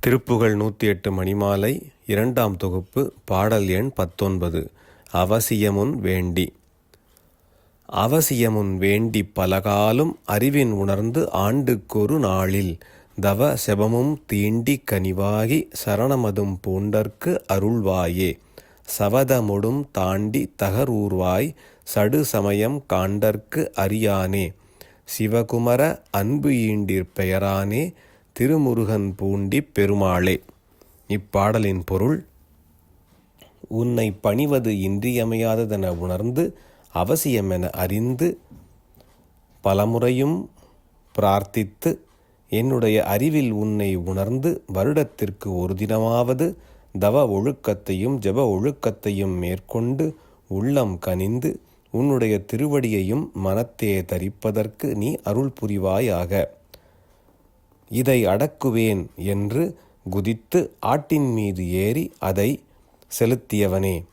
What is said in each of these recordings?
திருப்புகழ் நூற்றி எட்டு மணிமாலை இரண்டாம் தொகுப்பு பாடல் எண் பத்தொன்பது அவசியமுன் வேண்டி. அவசியமுன் வேண்டி பலகாலும் அறிவின் உணர்ந்து ஆண்டுக்கொரு நாளில் தவ செபமும் தீண்டி கனிவாகி சரணமதும் பூண்டற்கு அருள்வாயே. சவதமுடும் தாண்டி தகரூர்வாய் சடு சமயம் காண்டற்கு அறியானே. சிவகுமர அன்பு ஈண்டிற் பெயரானே திருமுருகன் பூண்டி பெருமாளே. இப்பாடலின் பொருள் உன்னை பணிவது இன்றியமையாததென உணர்ந்து அவசியமென அறிந்து பலமுறையும் பிரார்த்தித்து என்னுடைய அறிவில் உன்னை உணர்ந்து வருடத்திற்கு ஒரு தினமாவது தவ ஒழுக்கத்தையும் ஜப ஒழுக்கத்தையும் மேற்கொண்டு உள்ளம் கனிந்து உன்னுடைய திருவடியையும் மனத்தே தரிப்பதற்கு நீ அருள் புரிவாயாக. இதை அடக்குவேன் என்று குதித்து ஆட்டின் மீது ஏறி அதை செலுத்தியவனே.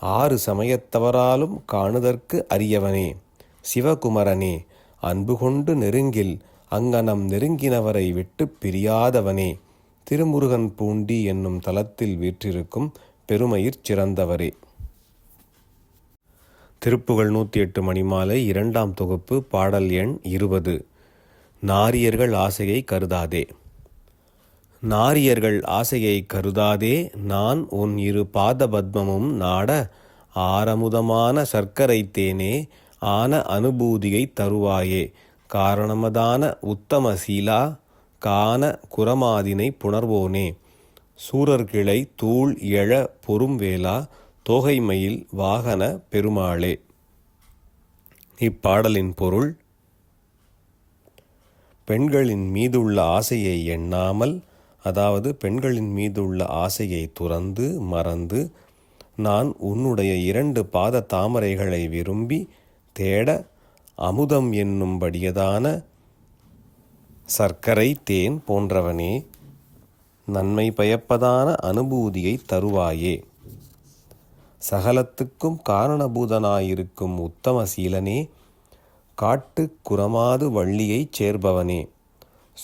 ஆறு சமயத்தவராலும் காணுதற்கு அரியவனே. சிவகுமரனே அன்பு கொண்டு நெருங்கில் அங்கனம் நெருங்கினவரை விட்டு பிரியாதவனே. திருமுருகன் பூண்டி என்னும் தலத்தில் வீற்றிருக்கும் பெருமயிற் சிறந்தவரே. திருப்புகழ் நூற்றி எட்டு மணிமாலை இரண்டாம் தொகுப்பு பாடல் எண் இருபது. நாரியர்கள் ஆசையை கருதாதே. நாரியர்கள் ஆசையை கருதாதே நான் உன் இரு பாத பத்மமும் நாட ஆரமுதமான சர்க்கரை தேனே ஆன அனுபூதியை தருவாயே. காரணமதான உத்தம சீலா கான குரமாதினை புணர்வோனே. சூரர்கிளை தூள் எழ பொறும்வேலா தோகைமயில் வாகன பெருமாளே. இப்பாடலின் பொருள் பெண்களின் மீதுள்ள ஆசையை எண்ணாமல் அதாவது பெண்களின் மீதுள்ள ஆசையை துறந்து மறந்து நான் உன்னுடைய இரண்டு பாத தாமரைகளை விரும்பி தேட அமுதம் என்னும்படியதான சர்க்கரை தேன் போன்றவனே நன்மை பயப்பதான அனுபூதியை தருவாயே. சகலத்துக்கும் காரணபூதனாயிருக்கும் உத்தம சீலனே காட்டு குரமாது வள்ளியைச் சேர்பவனே.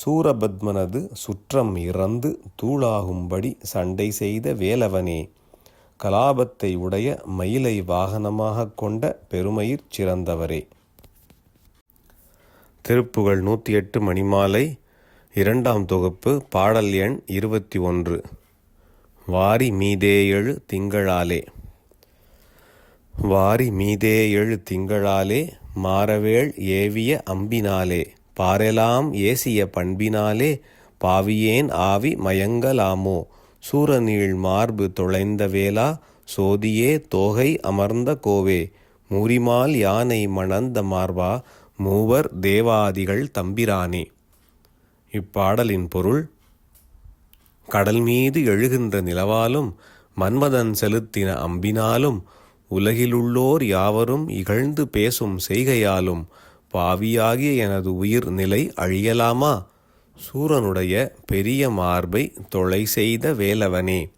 சூரபத்மனது சுற்றம் இறந்து தூளாகும்படி சண்டை செய்த வேலவனே. கலாபத்தை உடைய மயிலை வாகனமாக கொண்ட பெருமையிற் சிறந்தவரே. திருப்புகழ் நூற்றி எட்டு மணிமாலை இரண்டாம் தொகுப்பு பாடல் எண் இருபத்தி ஒன்று. வாரி மீதேயெழு திங்களாலே. வாரி மீதேயெழு திங்களாலே மாறவேள் ஏவிய அம்பினாலே பாரெலாம் ஏசிய பண்பினாலே பாவியேன் ஆவி மயங்கலாமோ? சூரநீள் மார்பு தொலைந்த வேளா சோதியே தோகை அமர்ந்த கோவே? மூரிமால் யானை மணந்த மார்பா மூவர் தேவாதிகள் தம்பிரானே? இப்பாடலின் பொருள் கடல் மீது எழுகின்ற நிலவாலும் மன்மதன் செலுத்தின அம்பினாலும் உலகிலுள்ளோர் யாவரும் இகழ்ந்து பேசும் செய்கையாலும் பாவியாகிய எனது உயிர் நிலை அழியலாமா? சூரனுடைய பெரிய மார்பை தொலை செய்த வேலவனே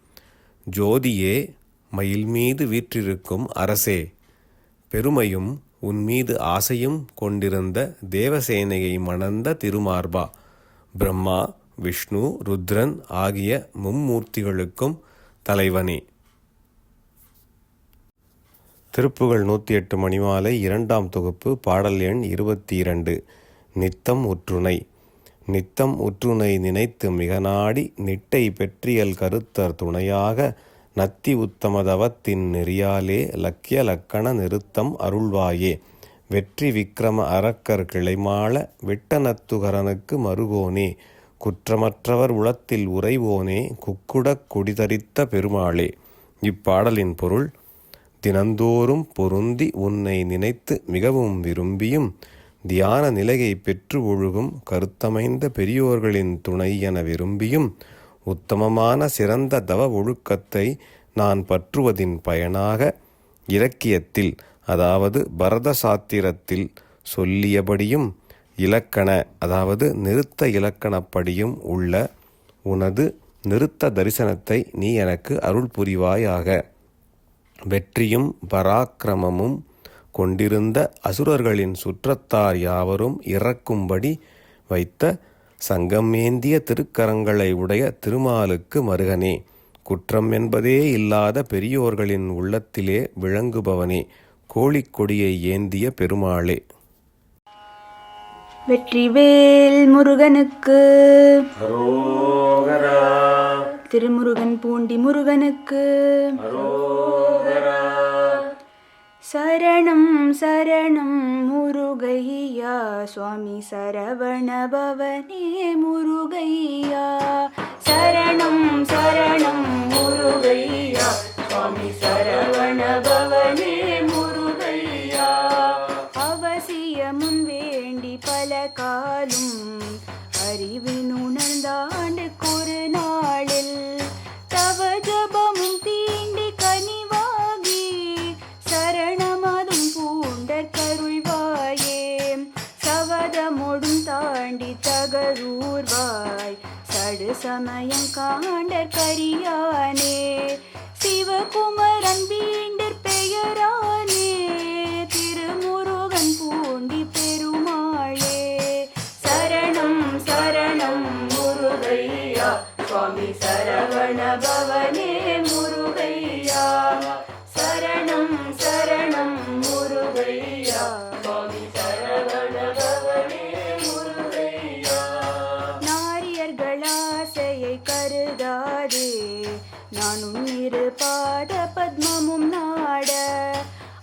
ஜோதியே மயில் மீது வீற்றிருக்கும் அரசே பெருமையும் உன்மீது ஆசையும் கொண்டிருந்த தேவசேனையை மணந்த திருமார்பா பிரம்மா விஷ்ணு ருத்ரன் ஆகிய மும்மூர்த்திகளுக்கும் தலைவனே. திருப்புகள் நூற்றி எட்டு மணிமாலை இரண்டாம் தொகுப்பு பாடல் எண் இருபத்தி இரண்டு. நித்தம் உற்றுணை நித்தம் உற்றுணை நினைத்து மிக நாடி நிட்டை பெற்றியல் கருத்தர் துணையாக நத்தி உத்தமதவத்தின் நெறியாலே லக்கிய லக்கண நிறுத்தம் அருள்வாயே. வெற்றி விக்கிரம அரக்கர் கிளைமாள விட்டனத்துகரனுக்கு மருகோனே குற்றமற்றவர் உளத்தில் உறைவோனே குக்குடக் குடிதரித்த பெருமாளே. இப்பாடலின் பொருள் தினந்தோறும் பொருந்தி உன்னை நினைத்து மிகவும் விரும்பியும் தியான நிலையை பெற்று ஒழுகும் கருத்தமைந்த பெரியோர்களின் துணை என விரும்பியும் உத்தமமான சிறந்த தவ ஒழுக்கத்தை நான் பற்றுவதின் பயனாக இலக்கியத்தில் அதாவது பரத சாத்திரத்தில் சொல்லியபடியும் இலக்கண அதாவது நிறுத்த இலக்கணப்படியும் உள்ள உனது நிறுத்த தரிசனத்தை நீ எனக்கு அருள் புரிவாயாக. வெற்றியும் பராக்கிரமமும் கொண்டிருந்த அசுரர்களின் சுற்றத்தார் யாவரும் இறக்கும்படி வைத்த சங்கம் ஏந்திய திருக்கரங்களை உடைய திருமாலுக்கு மருகனே குற்றம் என்பதே இல்லாத பெரியோர்களின் உள்ளத்திலே விளங்குபவனே கோழிக்கொடியை ஏந்திய பெருமாளே. வெற்றிவேல் முருகனுக்கு திருமுருகன் பூண்டி முருகனுக்கு. சரணம் சரணம் முருகையா. சுவாமி சரவண பவனே முருகையா. சரணம் சரணம் முருகையா சமயம் காண்டர் கரியானே. சிவகுமரன் வீண்டர் பெயரானே. திரு இரு பாத பத்மமும் நாட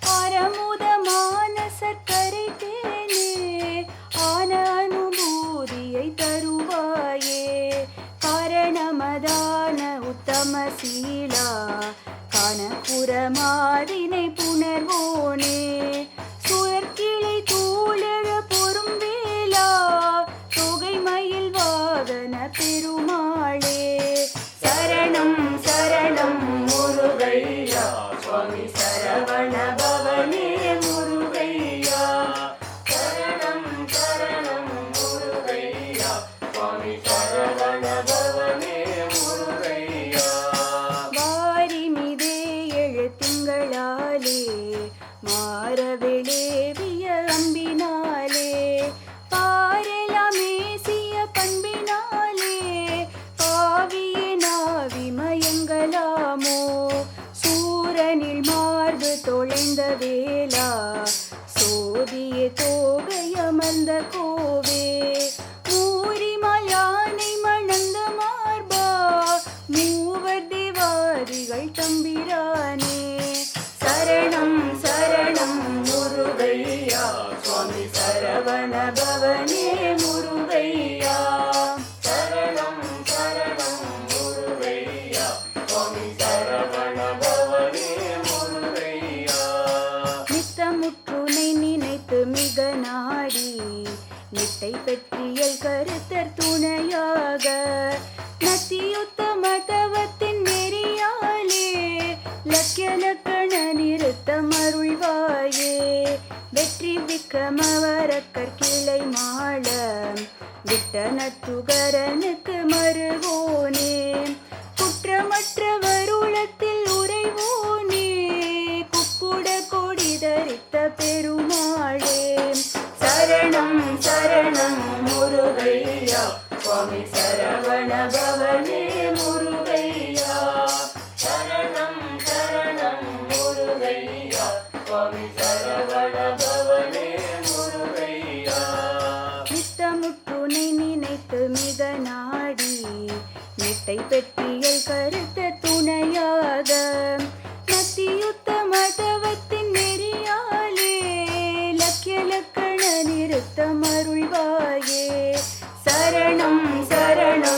ஆரமுதமான சர்க்கரை தேனே ஆன அனுபூதியை தருவாயே. காரணமதான உத்தம சீலா. கணக்குரமாதினை புணர்வோனே. சுவாமி சரவண பவனே பெற்றியல் கருத்தர் துணையாக நத்தியுத்த மதவத்தின் நெறியாலே லக்கிய லக்கண நிறுத்தம் அருள்வாயே வெற்றி விக்ரமவரக்கர் கிளை மாள விட்டனத்துகரனுக்கு துகரனுக்கு மருகோனே குற்றமற்றவர் உளத்தில் உறைவோனே குக்குட கொடி தரித்த பெருமா நிட்டை பெட்டியல் கருத்த துணையாக மத்தியுத்த மதவத்தின் நெறியாலே லக்கிய லக்கண நிறுத்தம் அருள்வாயே. சரணம் சரணம்.